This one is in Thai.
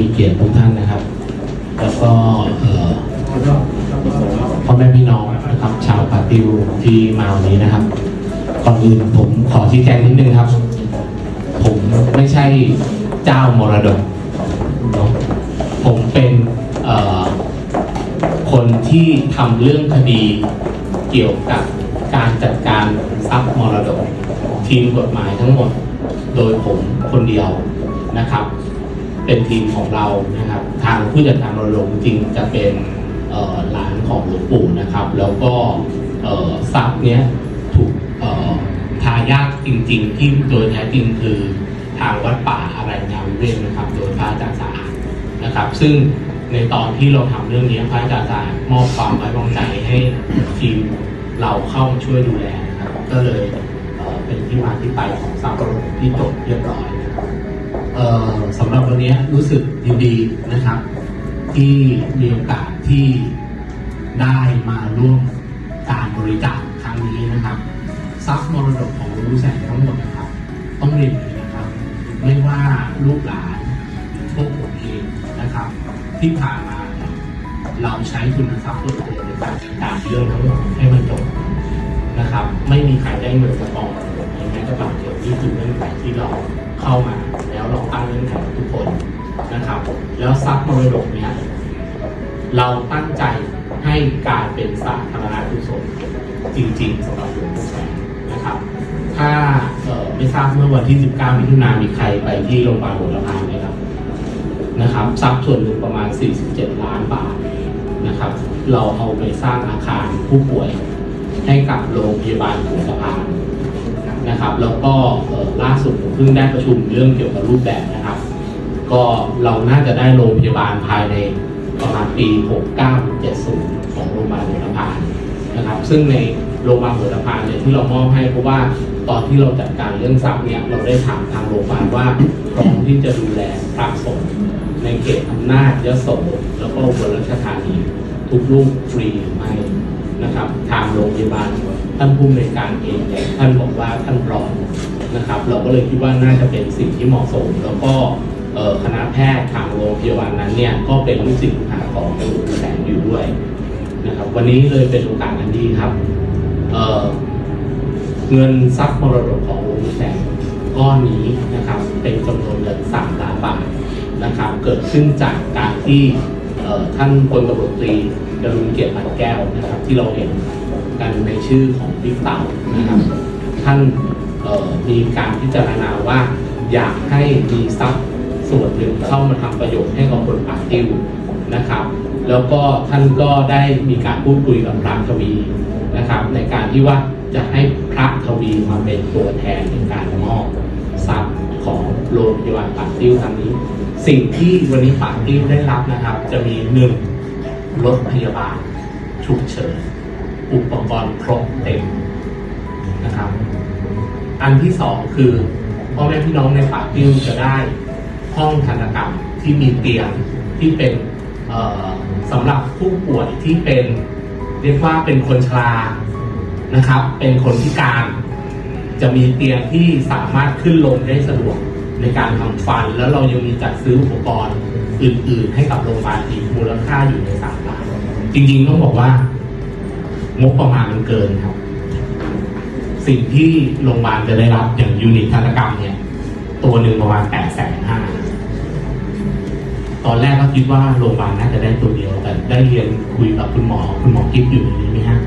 มีเกียรติทุกท่านนะครับ แล้วก็เออพ่อแม่พี่น้องนะครับชาวปาติวที่มาวันนี้นะครับก่อนอื่นผมขอชี้แจงนิดนึงครับ ผมไม่ใช่เจ้ามรดกเนอะผมเป็นคนที่ทำเรื่องคดีเกี่ยวกับการจัดการทรัพย์มรดก ทีมกฎหมายทั้งหมด โดยผมคนเดียวนะครับ เป็นทีมของเรานะครับ ทางผู้จัดการรดกจริงๆจะเป็นหลานของหลวงปู่นะครับ แล้วก็ทรัพย์เนี้ยถูกทายาทจริง ๆ ที่โดยแท้จริงคือทางวัดป่าอะไรงามวิเวกนะครับ โดยพระอาจารย์สะอาดนะครับ ซึ่งในตอนที่เราทำเรื่องนี้พระอาจารย์สะอาดมอบความไว้วางใจให้ทีมเราเข้ามาช่วยดูแลนะครับ ก็เลยเเป็นที่มาที่ไปของทรัพย์ที่จบเรียบร้อยนะ สำหรับวันนี้รู้สึกยินดีนะครับ ที่มีโอกาสที่ได้มาร่วมการบริจาคครั้งนี้นะครับทรัพย์มรดกของหลวงปู่แสงทั้งหมดนะครับ ต้องเรียนอย่างนี้นะครับ ไม่ว่าลูกหลานพวกผมเองนะครับ ที่ผ่านมาเราใช้ทุนทรัพย์ส่วนตัวในการจัดการเรื่องทั้งหมดให้มันจบนะครับ ไม่มีใครได้เงินจากองทุนนี้แม้แต่บาทเดียวนี่คือเงื่อนไขที่เราเข้ามาแล้ว แล้วทรัพย์มรดกเนี่ยเราตั้งใจให้กลายเป็นสาธารณกุศลจริงๆสำหรับหลวงปู่แสงนะครับ ถ้าไม่ทราบเมื่อวันที่ 19 มิถุนายนมีใครไปที่โรงพยาบาลหัวลำพานไหมครับนะครับทรัพย์ส่วนหนึ่งประมาณ 47 ล้านบาทนะครับ เราเอาไปสร้างอาคารผู้ป่วยให้กับโรงพยาบาลหัวสะพานนะครับ แล้วก็ล่าสุดผมเพิ่งได้ประชุมเรื่องเกี่ยวกับรูปแบบนะครับ ก็เราน่าจะได้โรงพยาบาลภายในประมาณปี 69-70 ของโรงพยาบาลหัวสะพานนะครับ ซึ่งในโรงพยาบาลหัวสะพานเนี่ยที่เรามอบให้เพราะว่าตอนที่เราจัดการเรื่องทรัพย์เนี่ยเราได้ถามทางโรงพยาบาลว่าพร้อมที่จะดูแลพระสงฆ์ในเขตอำนาจยโสแล้วก็บลราชธานีทุกลูกฟรีหรือไม่นะครับ ทางโรงพยาบาลท่านผู้อำนการเองเนี่ยท่านบอกว่าท่านพร้อมนะครับ เราก็เลยคิดว่าน่าจะเป็นสิ่งที่เหมาะสม แล้วก็ คณะแพทย์ทางโรงพยาบาลนั้นเนี่ยก็เป็นลูกศิษย์ลูกหาของหลวงแสงอยู่ด้วยนะครับ วันนี้เลยเป็นโอกาสอันดีครับเเงินทรัพย์มรดกของหลวงแสงก้อนนี้นะครับ เป็นจำนวนเงินสามล้านบาทนะครับ เกิดขึ้นจากการที่ท่านพลตำรวจตรีดรุณเกียรติปันแก้วนะครับ ที่เราเห็นกันในชื่อของบิ๊กเต่านะครับ ท่านมีการพิจารณาว่าอยากให้มีทรัพย์ ส่วนหนึ่งเข้ามาทำประโยชน์ให้กับคนป่าติ้วนะครับ แล้วก็ท่านก็ได้มีการพูดคุยกับพระทวีนะครับ ในการที่ว่าจะให้พระทวีมาเป็นตัวแทนในการมอบทรัพย์ของโรงพยาบาลป่าติ้วครั้งนี้ สิ่งที่วันนี้ป่าติ้วได้รับนะครับ จะมีหนึ่งรถพยาบาลฉุกเฉินอุปกรณ์ครบเต็มนะครับ อันที่สองคือพ่อแม่พี่น้องในป่าติ้วจะได้ ห้องทันตกรรมที่มีเตียงที่เป็นสำหรับผู้ป่วยที่เป็นเรียกว่าเป็นคนชรานะครับ เป็นคนพิการ จะมีเตียงที่สามารถขึ้นลงได้สะดวกในการทำฟัน แล้วเรายังมีจัดซื้ออุปกรณ์อื่น ๆ ให้กับโรงพยาบาลอีกมูลค่าอยู่ในสามล้านจริง ๆ ต้องบอกว่างบประมาณมันเกินครับ สิ่งที่โรงพยาบาลจะได้รับอย่างยูนิตทันกรรมเนี่ย ตัวหนึ่งประมาณแปดแสนห้า ตอนแรกก็คิดว่าโรงพยาบาลน่าจะได้ตัวเดียว แต่ได้เรียนคุยกับคุณหมอคุณหมอกิ๊ฟอยู่ในนี้ไหมฮะ